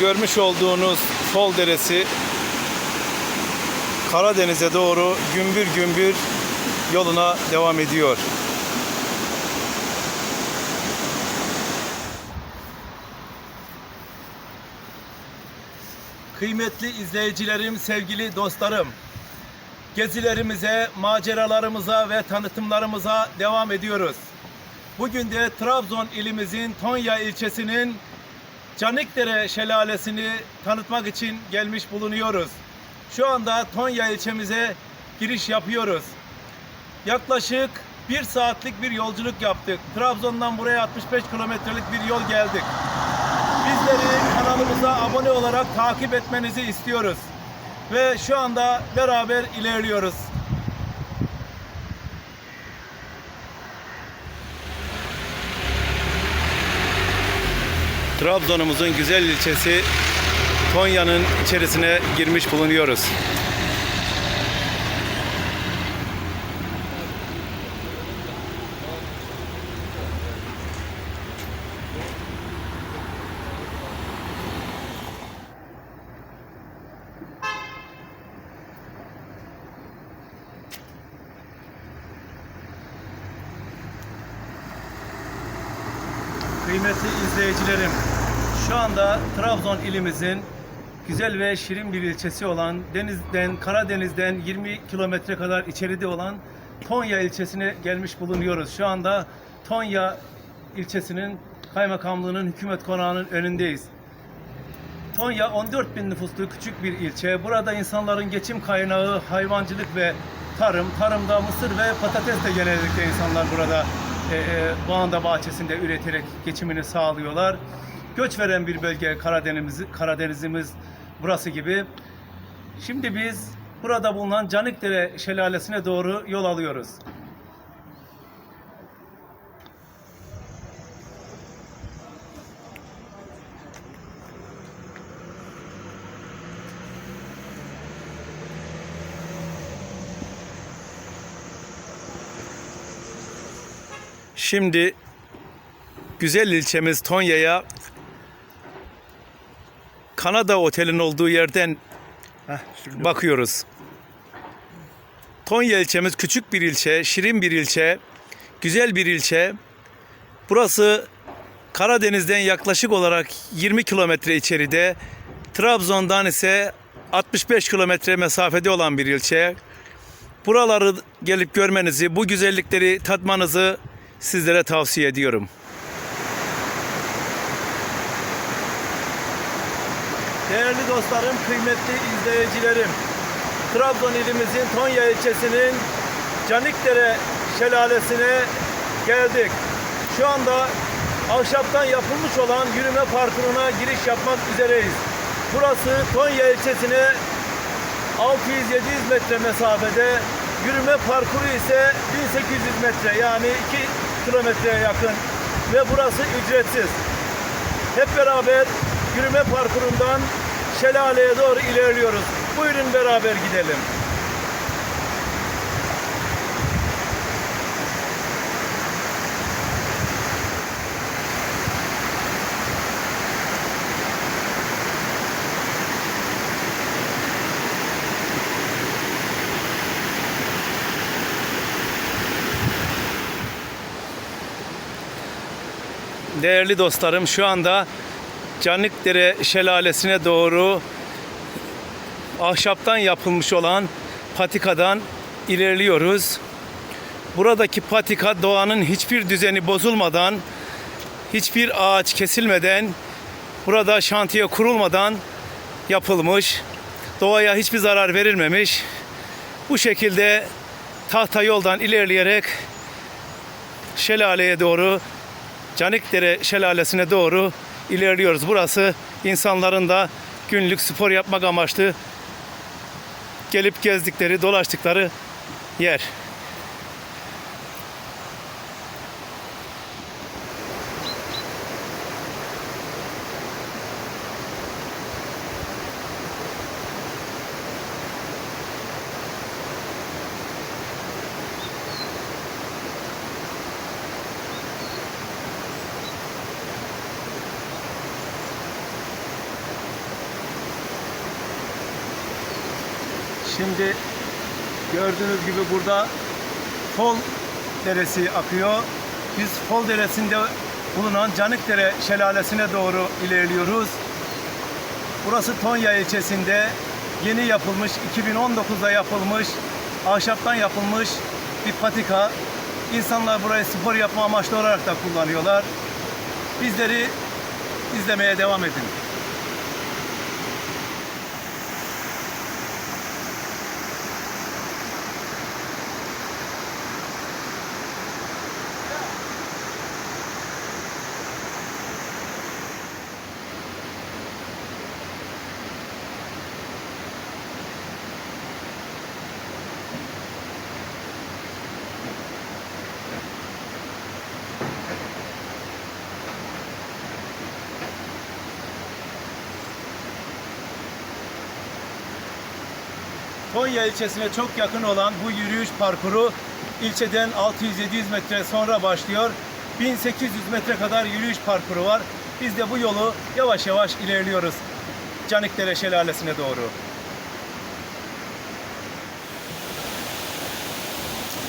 görmüş olduğunuz Fol Deresi Karadeniz'e doğru gümbür gümbür yoluna devam ediyor. Kıymetli izleyicilerim, sevgili dostlarım. Gezilerimize, maceralarımıza ve tanıtımlarımıza devam ediyoruz. Bugün de Trabzon ilimizin Tonya ilçesinin Canikdere Şelalesi'ni tanıtmak için gelmiş bulunuyoruz. Şu anda Tonya ilçemize giriş yapıyoruz. Yaklaşık bir saatlik bir yolculuk yaptık. Trabzon'dan buraya 65 kilometrelik bir yol geldik. Bizleri kanalımıza abone olarak takip etmenizi istiyoruz. Ve şu anda beraber ilerliyoruz. Trabzon'umuzun güzel ilçesi Konya'nın içerisine girmiş bulunuyoruz. Kıymetli izleyicilerim, şu anda Trabzon ilimizin güzel ve şirin bir ilçesi olan denizden, Karadeniz'den 20 kilometre kadar içeride olan Tonya ilçesine gelmiş bulunuyoruz. Şu anda Tonya ilçesinin kaymakamlığının hükümet konağının önündeyiz. Tonya 14 bin nüfuslu küçük bir ilçe. Burada insanların geçim kaynağı hayvancılık ve tarım. Tarımda mısır ve patates de genellikle insanlar burada e, e, bağında bahçesinde üreterek geçimini sağlıyorlar. Göç veren bir bölge Karadeniz, Karadenizimiz burası gibi. Şimdi biz burada bulunan Canikdere Şelalesi'ne doğru yol alıyoruz. Şimdi güzel ilçemiz Tonya'ya Kanada Otel'in olduğu yerden bakıyoruz. Tonya ilçemiz küçük bir ilçe, şirin bir ilçe, güzel bir ilçe. Burası Karadeniz'den yaklaşık olarak 20 kilometre içeride, Trabzon'dan ise 65 kilometre mesafede olan bir ilçe. Buraları gelip görmenizi, bu güzellikleri tatmanızı sizlere tavsiye ediyorum. Değerli dostlarım, kıymetli izleyicilerim. Trabzon ilimizin Tonya ilçesinin Canikdere Şelalesi'ne geldik. Şu anda ahşaptan yapılmış olan yürüme parkuruna giriş yapmak üzereyiz. Burası Tonya ilçesine 600-700 metre mesafede, yürüme parkuru ise 1800 metre yani 2 kilometreye yakın ve burası ücretsiz. Hep beraber yürüme parkurundan şelaleye doğru ilerliyoruz. Buyurun beraber gidelim. Değerli dostlarım şu anda Canikdere Şelalesi'ne doğru ahşaptan yapılmış olan patikadan ilerliyoruz. Buradaki patika doğanın hiçbir düzeni bozulmadan, hiçbir ağaç kesilmeden, burada şantiye kurulmadan yapılmış. Doğaya hiçbir zarar verilmemiş. Bu şekilde tahta yoldan ilerleyerek şelaleye doğru Canikdere Şelalesi'ne doğru ilerliyoruz. Burası insanların da günlük spor yapmak amaçlı gelip gezdikleri, dolaştıkları yer. Şimdi gördüğünüz gibi burada Fol Deresi akıyor. Biz Fol Deresi'nde bulunan Canikdere Şelalesi'ne doğru ilerliyoruz. Burası Tonya ilçesinde yeni yapılmış, 2019'da yapılmış, ahşaptan yapılmış bir patika. İnsanlar burayı spor yapma amaçlı olarak da kullanıyorlar. Bizleri izlemeye devam edin. Konya ilçesine çok yakın olan bu yürüyüş parkuru ilçeden 600-700 metre sonra başlıyor. 1800 metre kadar yürüyüş parkuru var. Biz de bu yolu yavaş yavaş ilerliyoruz. Canikdere Şelalesi'ne doğru.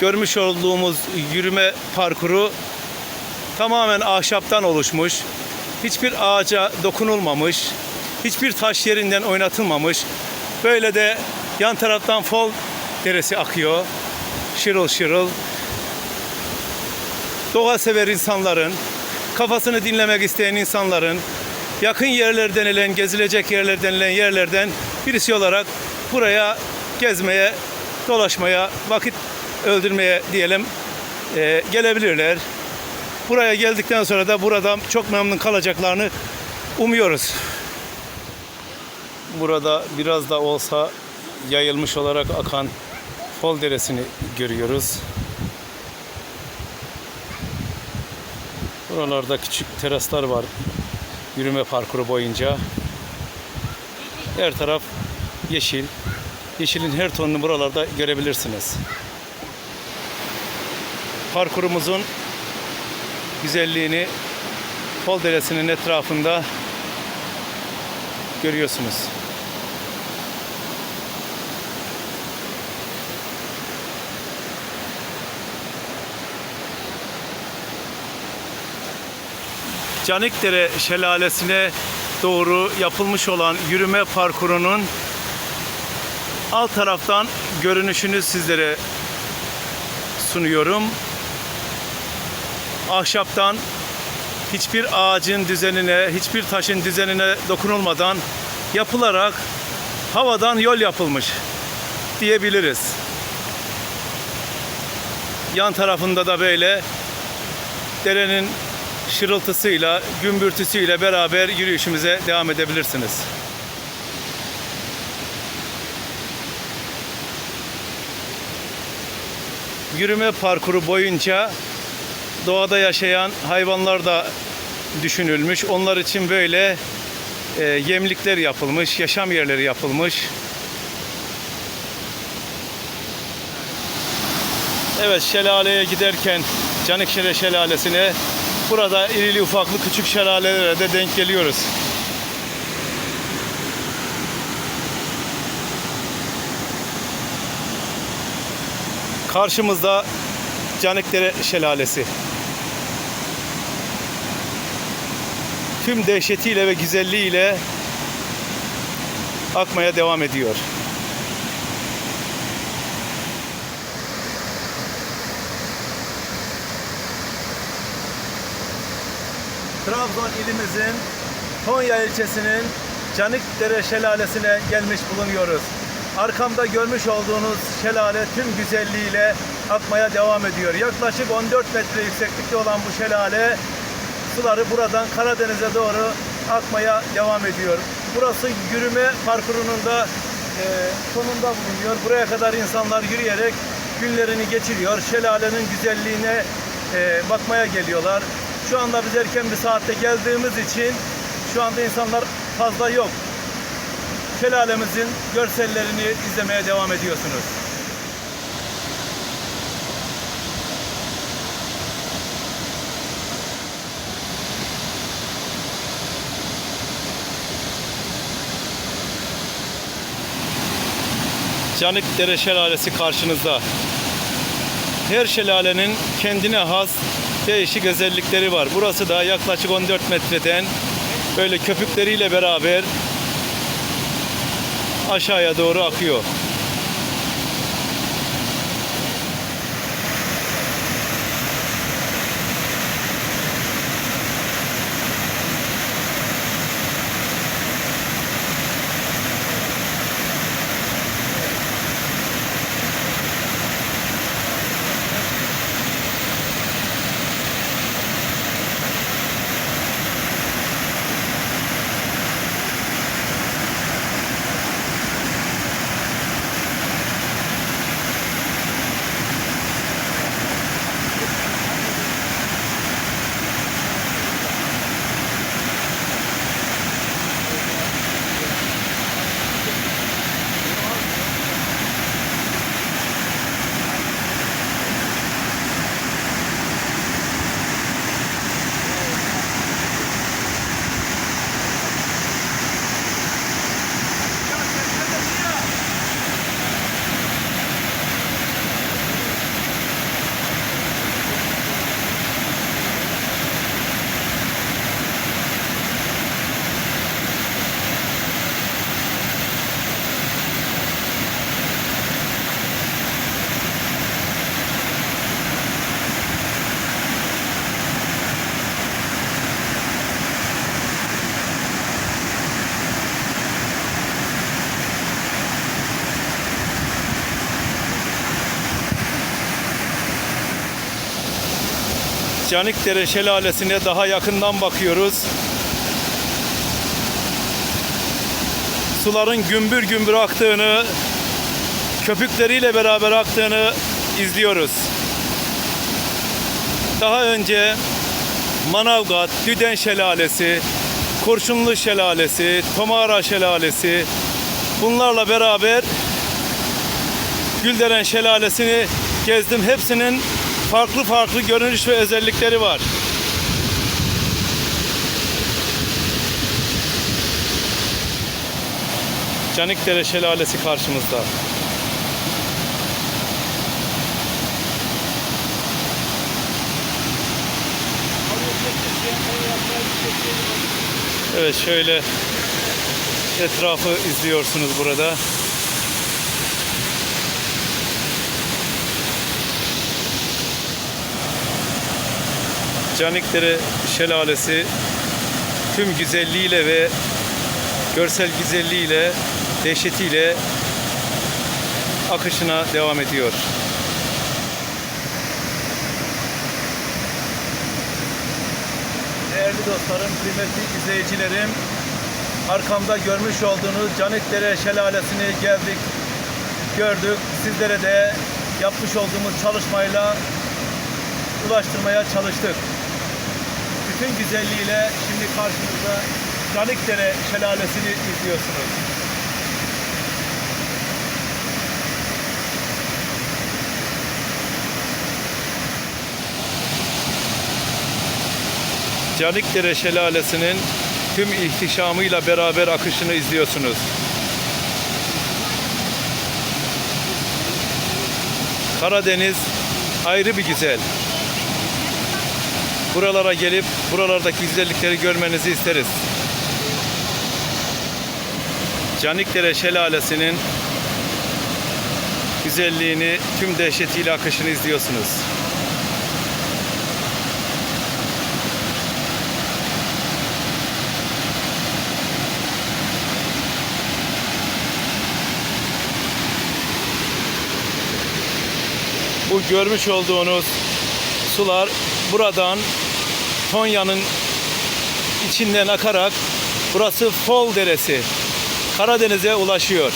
Görmüş olduğumuz yürüme parkuru tamamen ahşaptan oluşmuş. Hiçbir ağaca dokunulmamış. Hiçbir taş yerinden oynatılmamış. Böyle de yan taraftan fol deresi akıyor. Şırıl şırıl. Doğa sever insanların, kafasını dinlemek isteyen insanların, yakın yerler denilen, gezilecek yerler denilen yerlerden birisi olarak buraya gezmeye, dolaşmaya, vakit öldürmeye diyelim e, gelebilirler. Buraya geldikten sonra da burada çok memnun kalacaklarını umuyoruz. Burada biraz da olsa yayılmış olarak akan Fol Deresi'ni görüyoruz. Buralarda küçük teraslar var yürüme parkuru boyunca. Her taraf yeşil. Yeşilin her tonunu buralarda görebilirsiniz. Parkurumuzun güzelliğini Fol Deresi'nin etrafında görüyorsunuz. Canikdere Şelalesi'ne doğru yapılmış olan yürüme parkurunun alt taraftan görünüşünü sizlere sunuyorum. Ahşaptan hiçbir ağacın düzenine, hiçbir taşın düzenine dokunulmadan yapılarak havadan yol yapılmış diyebiliriz. Yan tarafında da böyle derenin şırıltısıyla, gümbürtüsüyle beraber yürüyüşümüze devam edebilirsiniz. Yürüme parkuru boyunca doğada yaşayan hayvanlar da düşünülmüş. Onlar için böyle e, yemlikler yapılmış, yaşam yerleri yapılmış. Evet şelaleye giderken Canikşehir Şelalesi'ne burada irili ufaklı küçük şelalelere de denk geliyoruz. Karşımızda Canikdere Şelalesi. Tüm dehşetiyle ve güzelliğiyle akmaya devam ediyor. Trabzon ilimizin Konya ilçesinin Canikdere Şelalesi'ne gelmiş bulunuyoruz. Arkamda görmüş olduğunuz şelale tüm güzelliğiyle akmaya devam ediyor. Yaklaşık 14 metre yükseklikte olan bu şelale suları buradan Karadeniz'e doğru akmaya devam ediyor. Burası yürüme parkurunun da e, sonunda bulunuyor. Buraya kadar insanlar yürüyerek günlerini geçiriyor. Şelalenin güzelliğine e, bakmaya geliyorlar. Şu anda biz erken bir saatte geldiğimiz için şu anda insanlar fazla yok. Şelalemizin görsellerini izlemeye devam ediyorsunuz. Canikdere Şelalesi karşınızda. Her şelalenin kendine has değişik özellikleri var. Burası da yaklaşık 14 metreden böyle köpükleriyle beraber aşağıya doğru akıyor. Canikdere Şelalesi'ne daha yakından bakıyoruz. Suların gümbür gümbür aktığını, köpükleriyle beraber aktığını izliyoruz. Daha önce Manavgat, Düden Şelalesi, Kurşunlu Şelalesi, Tomara Şelalesi bunlarla beraber Gülderen Şelalesi'ni gezdim. Hepsinin farklı farklı görünüş ve özellikleri var. Canikdere Şelalesi karşımızda. Evet şöyle etrafı izliyorsunuz burada. Canikdere Şelalesi tüm güzelliğiyle ve görsel güzelliğiyle, dehşetiyle akışına devam ediyor. Değerli dostlarım, kıymetli izleyicilerim, arkamda görmüş olduğunuz Canikdere Şelalesi'ni geldik, gördük. Sizlere de yapmış olduğumuz çalışmayla ulaştırmaya çalıştık. Bütün güzelliğiyle şimdi karşınızda Canikdere Şelalesi'ni izliyorsunuz. Canikdere Şelalesi'nin tüm ihtişamıyla beraber akışını izliyorsunuz. Karadeniz ayrı bir güzel. Buralara gelip buralardaki güzellikleri görmenizi isteriz. Canikdere Şelalesi'nin güzelliğini, tüm dehşetiyle akışını izliyorsunuz. Bu görmüş olduğunuz sular buradan Tonya'nın içinden akarak burası Fol Deresi Karadeniz'e ulaşıyor.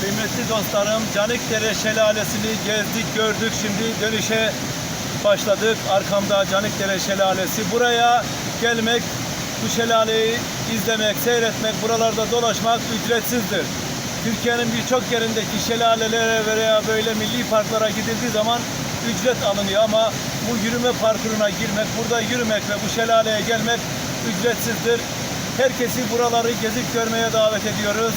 Kıymetli dostlarım, Canikdere Şelalesi'ni gezdik, gördük. Şimdi dönüşe başladık. Arkamda Canikdere Şelalesi. Buraya gelmek, bu şelaleyi izlemek, seyretmek, buralarda dolaşmak ücretsizdir. Türkiye'nin birçok yerindeki şelalelere veya böyle milli parklara gidildiği zaman ücret alınıyor ama bu yürüme parkuruna girmek, burada yürümek ve bu şelaleye gelmek ücretsizdir. Herkesi buraları gezip görmeye davet ediyoruz.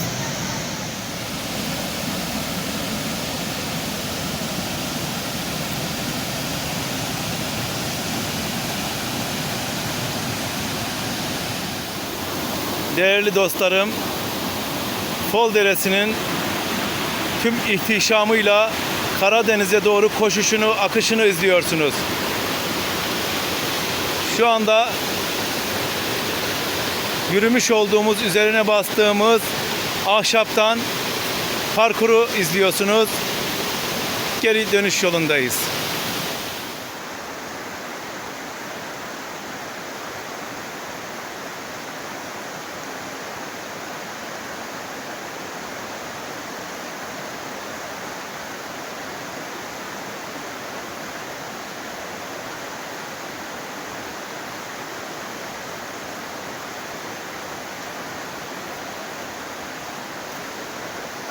Değerli dostlarım, Fol Deresi'nin tüm ihtişamıyla Karadeniz'e doğru koşuşunu, akışını izliyorsunuz. Şu anda yürümüş olduğumuz, üzerine bastığımız ahşaptan parkuru izliyorsunuz. Geri dönüş yolundayız.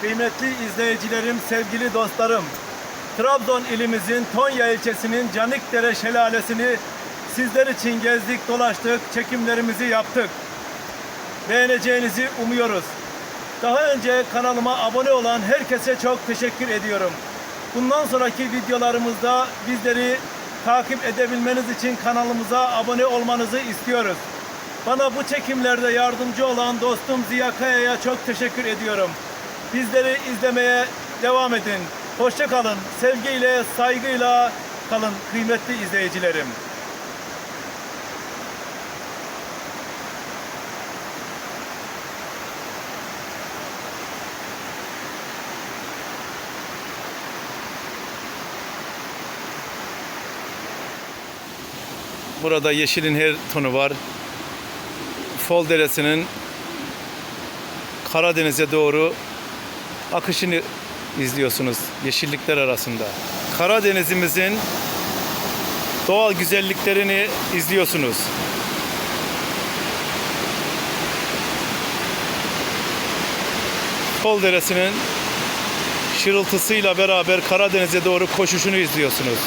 Kıymetli izleyicilerim, sevgili dostlarım. Trabzon ilimizin Tonya ilçesinin Canikdere Şelalesi'ni sizler için gezdik, dolaştık, çekimlerimizi yaptık. Beğeneceğinizi umuyoruz. Daha önce kanalıma abone olan herkese çok teşekkür ediyorum. Bundan sonraki videolarımızda bizleri takip edebilmeniz için kanalımıza abone olmanızı istiyoruz. Bana bu çekimlerde yardımcı olan dostum Ziya Kaya'ya çok teşekkür ediyorum. Bizleri izlemeye devam edin. Hoşça kalın. Sevgiyle, saygıyla kalın kıymetli izleyicilerim. Burada yeşilin her tonu var. Fol Deresi'nin Karadeniz'e doğru akışını izliyorsunuz yeşillikler arasında. Karadenizimizin doğal güzelliklerini izliyorsunuz. Kol Deresi'nin şırıltısıyla beraber Karadeniz'e doğru koşuşunu izliyorsunuz.